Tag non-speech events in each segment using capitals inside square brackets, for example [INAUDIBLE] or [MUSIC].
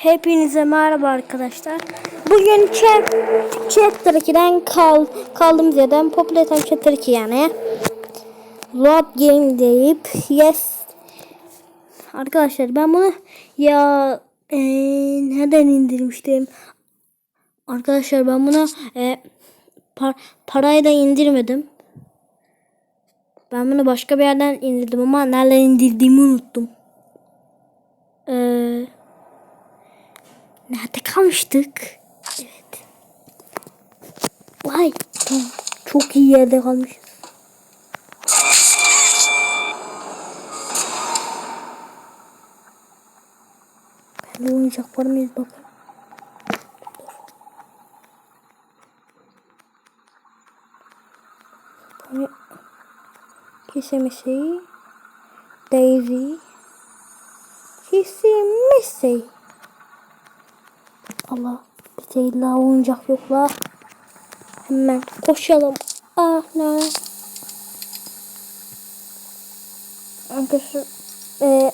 Hepinize merhaba arkadaşlar. Bugün chat, Chapter 2'den kal, kaldığımız yerden Popular Time Chapter 2 yani. Load Game deyip yes. Arkadaşlar ben bunu ya eee, nereden indirmiştim? Arkadaşlar ben bunu eee, par, parayı da indirmedim. Ben bunu başka bir yerden indirdim ama nereden indirdiğimi unuttum. Eee Nerede kalmıştık? Evet. Vay. Çok iyi yerde kalmışız. Bende oyuncak var mıyız bakalım. Hani kesemesi Daisy kesemesi Allah bir şey illa oyuncak yok la. Hemen koşalım. Ah ne? Arkadaşlar eee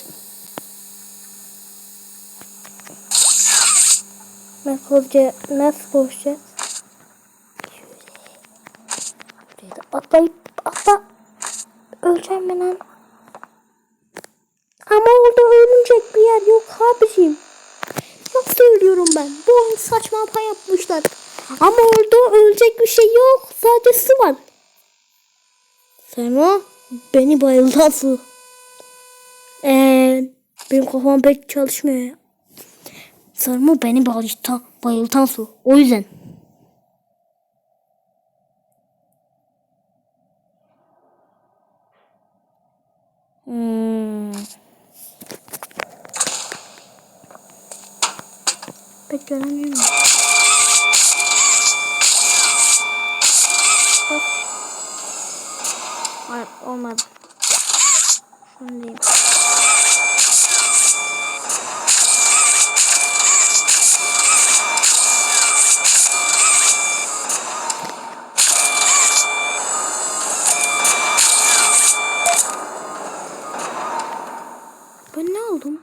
Nasıl koşacağız? Nasıl koşacağız? Şöyle. Buraya da atlayıp atla. Öleceğim ben lan. Ama orada ölünecek bir yer yok abicim. Nasıl söylüyorum ben? Bu hata yapmışlar. Ama orada ölecek bir şey yok. Sadece su var. O beni bayıltan su. Eee benim kafam pek çalışmıyor. Sarma beni bayıltan, bayıltan su. O yüzden. Hmm. Pek göremiyorum. Bak. Hayır olmadı. Şunu diyeyim. Ben ne oldum?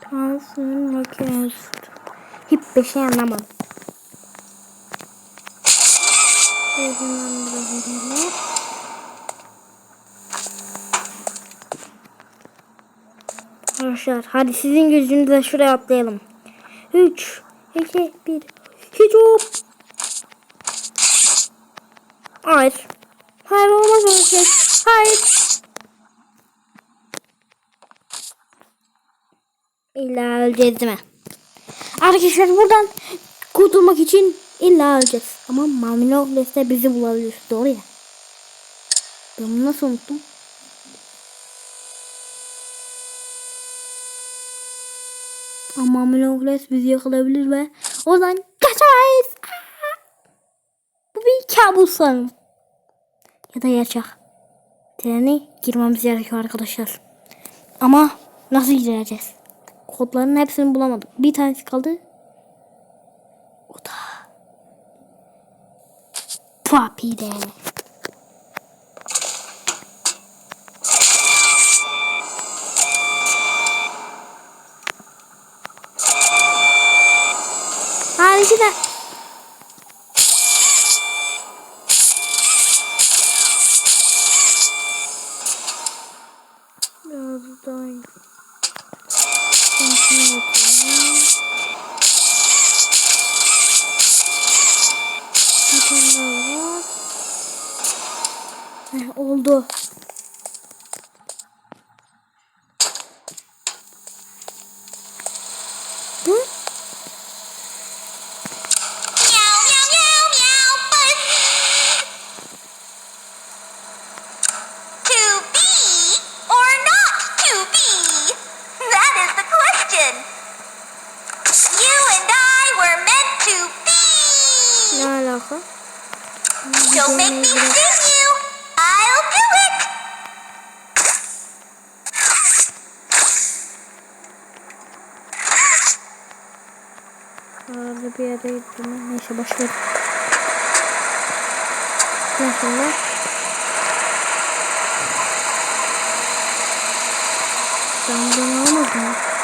Transfer makinesi. Hiçbir şey anlamam. Arkadaşlar hadi sizin gözünüzle şuraya atlayalım. 3, 2, 1. Hiç hop. Hayır. Hayır olmaz öyle şey. Hayır. İlla öleceğiz mi? Arkadaşlar buradan kurtulmak için illa öleceğiz. Ama Mamilogles de bizi bulabilir. Doğru ya. Ben bunu nasıl unuttum? Ama Mamilogles bizi yakalayabilir ve o zaman kaçamayız. Aa! Bu bir kabus sanırım. Ya da gerçek. Treni girmemiz gerekiyor arkadaşlar. Ama nasıl gireceğiz? Kodların hepsini bulamadım. Bir tanesi kaldı. O da Papi'de. Don't make me sting you. I'll do it. Arada bir yere gittim. Neyse başlayalım. Nasıl? Ben bunu almadım.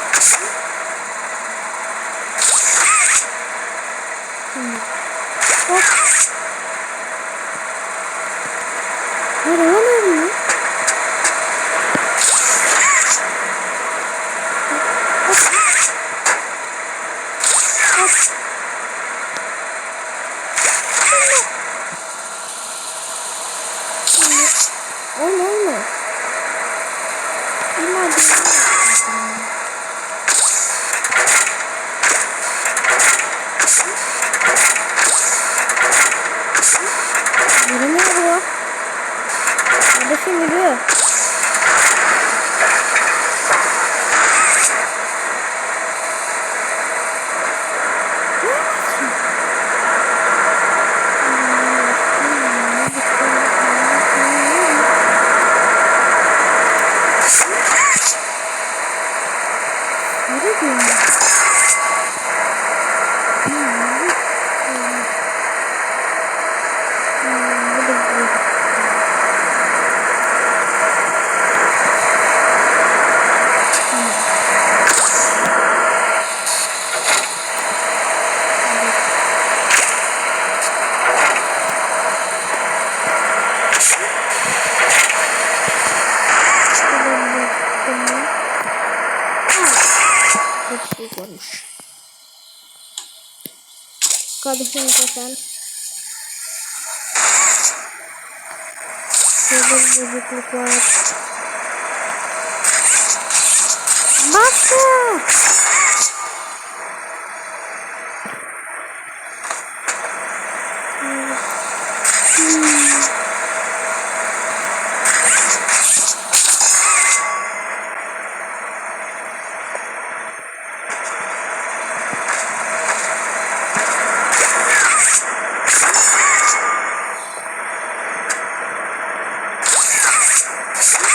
Şurada bir bozukluk var.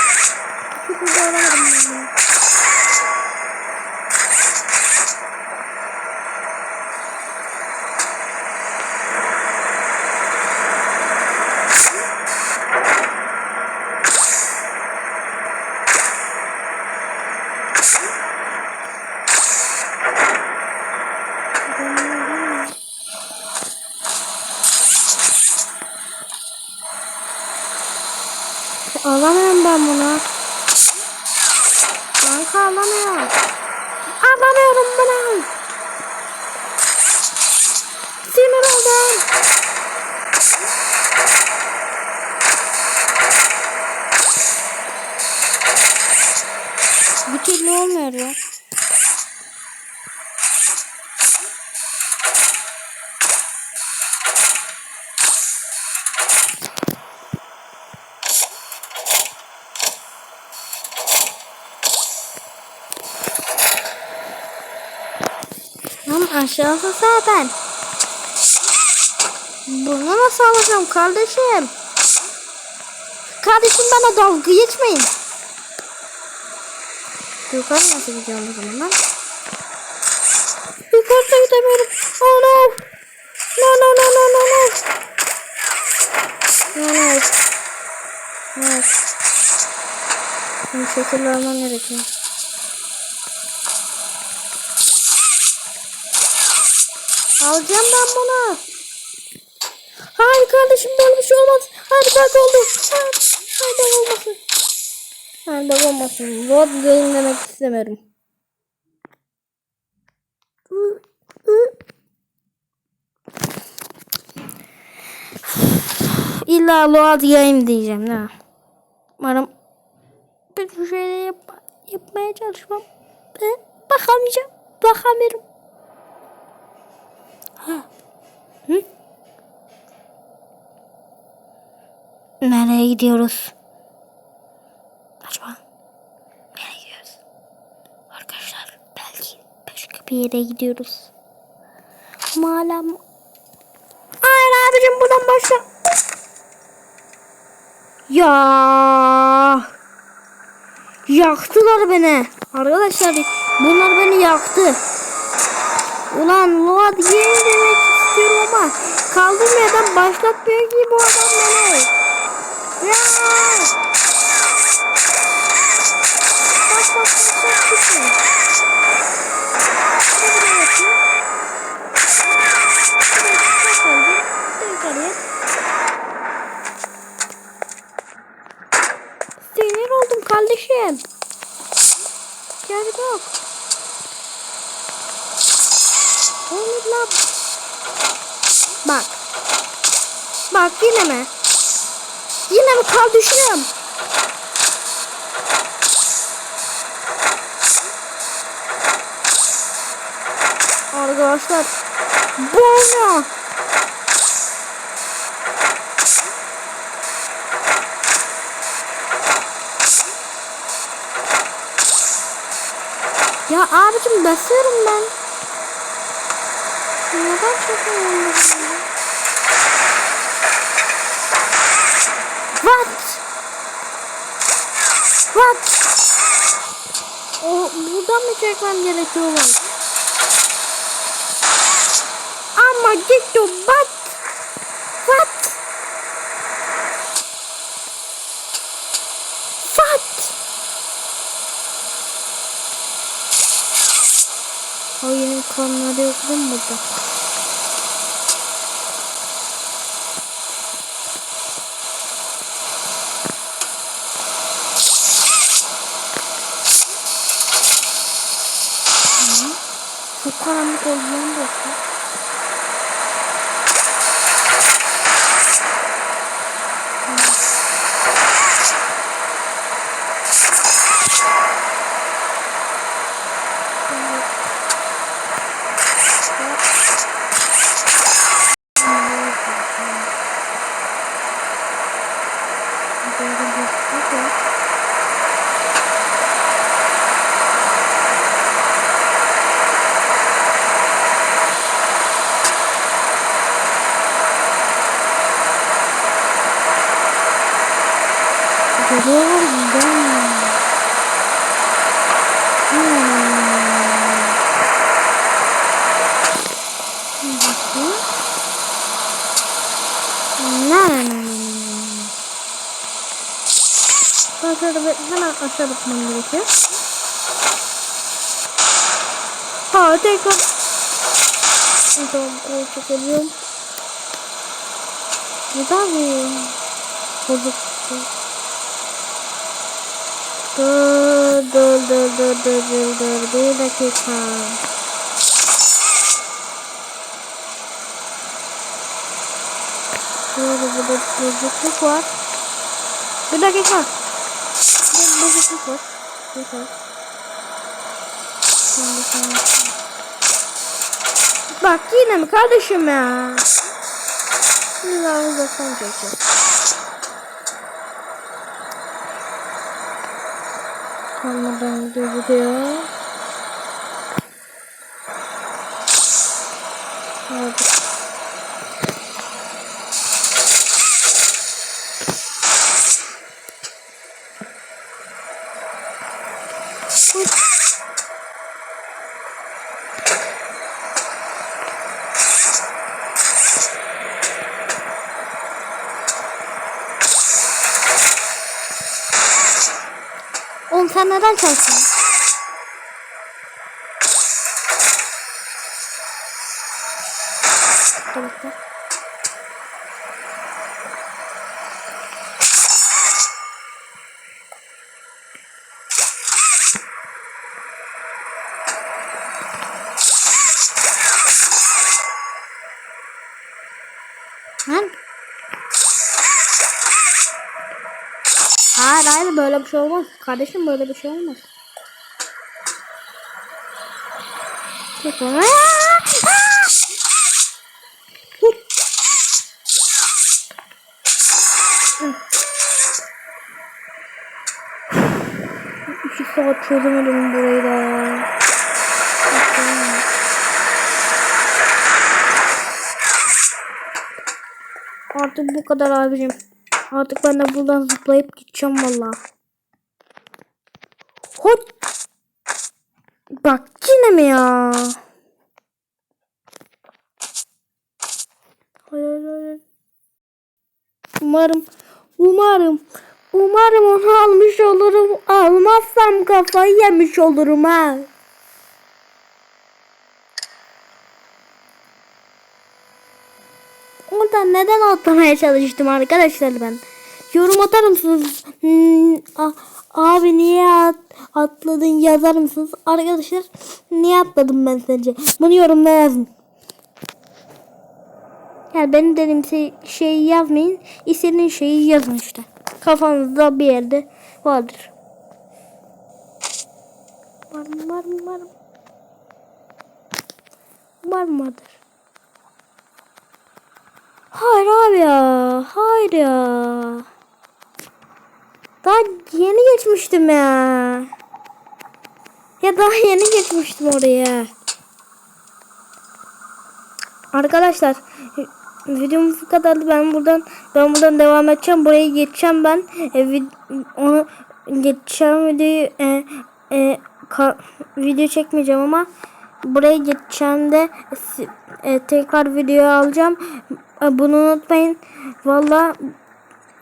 Bakın. Şurada alamadım ben bunu. Alamıyorum ben bunu. Kanka alamıyorum. Alamıyorum bunu. Sinir oldum. Bir türlü olmuyor ya. Aşağısı zaten. Bunu nasıl alacağım kardeşim? Kardeşim bana dalga geçmeyin. Yukarı nasıl gideceğim o zaman lan? Yukarıda gidemiyorum. Oh no. No no no no no no. No no. No. Bunu şekilde almam gerekiyor. Alacağım ben bunu. Hayır kardeşim böyle bir şey olmaz. Hadi bak oldu. Hadi, olmasın. Hadi olmasın. Road game demek istemiyorum. İlla load game diyeceğim. Ne? Umarım bir şey yap yapmaya çalışmam. Bakamayacağım. Bakamıyorum. Ha. Hı? Nereye gidiyoruz? Acaba nereye gidiyoruz? Arkadaşlar belki başka bir yere gidiyoruz. Hala... Hayır abicim buradan başla. Ya Yaktılar beni. Arkadaşlar bunlar beni yaktı. Ulan Load Game demek istiyorum ama kaldığım yerden başlatmıyor ki bu adam beni. Ya. Bak bak bak bak. bak. Gerek yok. Oğlum lan. Bak. Bak yine mi? Yine mi kal düşüyorum? Arkadaşlar. Bu ne? Ya abicim basıyorum ben. Neden çekemiyorum? What? O buradan mı çekmem gerekiyor lan? Ama gitti what? What? What? Oyunun kanları yok mi burada? Hı. Çok karanlık olduğunu da yok. Görüyorlar mı? Bir hemen aşağı bakmam gerekiyor. Ha tekrar. Tamam kol çekebiliyorum. Neden bu? Bozuk. Dur dur dur dur dur dur dur bir dakika. Şurada burada bozukluk var. Bir dakika. Var. Yeter. Şimdi sonra. Bak yine mi kardeşim ya? Şimdi daha uzaktan çekeceğiz. Kalmadan gözüküyor. Hadi. なん。Böyle bir şey olmaz. Kardeşim böyle bir şey olmaz. İki saat çözemedim burayı da. Artık bu kadar abicim. Artık ben de buradan zıplayıp gideceğim valla. Hop. Bak yine mi ya? Hayır hayır. Umarım, umarım, umarım onu almış olurum. Almazsam kafayı yemiş olurum ha. Oradan neden atlamaya çalıştım arkadaşlar ben? Yorum atar mısınız? Hmm, abi niye at, atladın yazar mısınız? Arkadaşlar niye atladım ben sence? Bunu yorumlara yazın. Yani benim dediğim şey, şeyi yazmayın. İstediğin şeyi yazın işte. Kafanızda bir yerde vardır. Var mı var mı var mı? Var mı vardır? Hayır abi ya. Hayır ya. Daha yeni geçmiştim ya. Ya daha yeni geçmiştim oraya. Arkadaşlar videomuz bu kadardı. Ben buradan ben buradan devam edeceğim. Burayı geçeceğim ben. E, vid- onu geçeceğim videoyu e, e, video çekmeyeceğim ama buraya geçeceğim de e, tekrar video alacağım. E, bunu unutmayın. Valla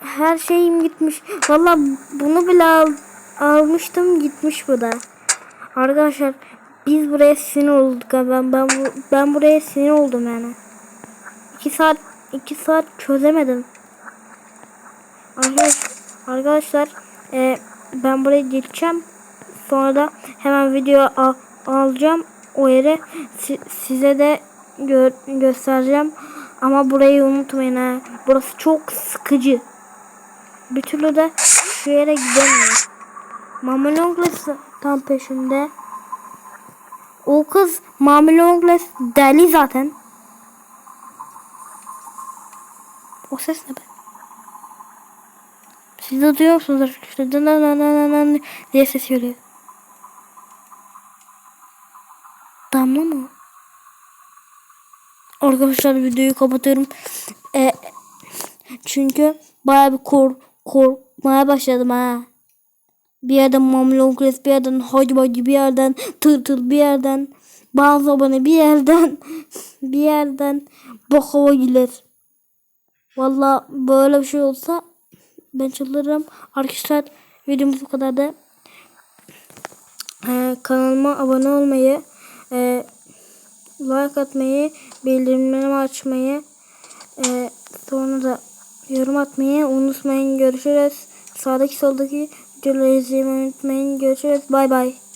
her şeyim gitmiş. Valla bunu bile al- almıştım gitmiş bu da. Arkadaşlar biz buraya sinir olduk. Ben ben ben buraya sinir oldum yani. 2 saat 2 saat çözemedim. Arkadaş, arkadaşlar e, ben buraya geçeceğim. Sonra da hemen video al- alacağım o yere Si- size de gö- göstereceğim. Ama burayı unutmayın ha. Burası çok sıkıcı. Bir türlü de şu yere gidemiyorum. Mama Longles tam peşimde. O kız Mama Longles deli zaten. O ses ne be? Siz de duyuyor musunuz arkadaşlar? Dın dın dın dın diye ses geliyor. Damla mı? Arkadaşlar videoyu kapatıyorum. E, çünkü baya bir kork korkmaya başladım ha. Bir yerden Mamlon Kres, bir yerden Hacı bir yerden Tırtıl, bir yerden abone, bir yerden [LAUGHS] bir yerden Bakava Güler. Valla böyle bir şey olsa ben çıldırırım. Arkadaşlar videomuz bu kadar da. Ee, kanalıma abone olmayı, e, like atmayı, bildirimlerimi açmayı, e, sonra da yorum atmayı unutmayın. Görüşürüz. Sağdaki soldaki videoları izlemeyi unutmayın. Görüşürüz. Bay bay.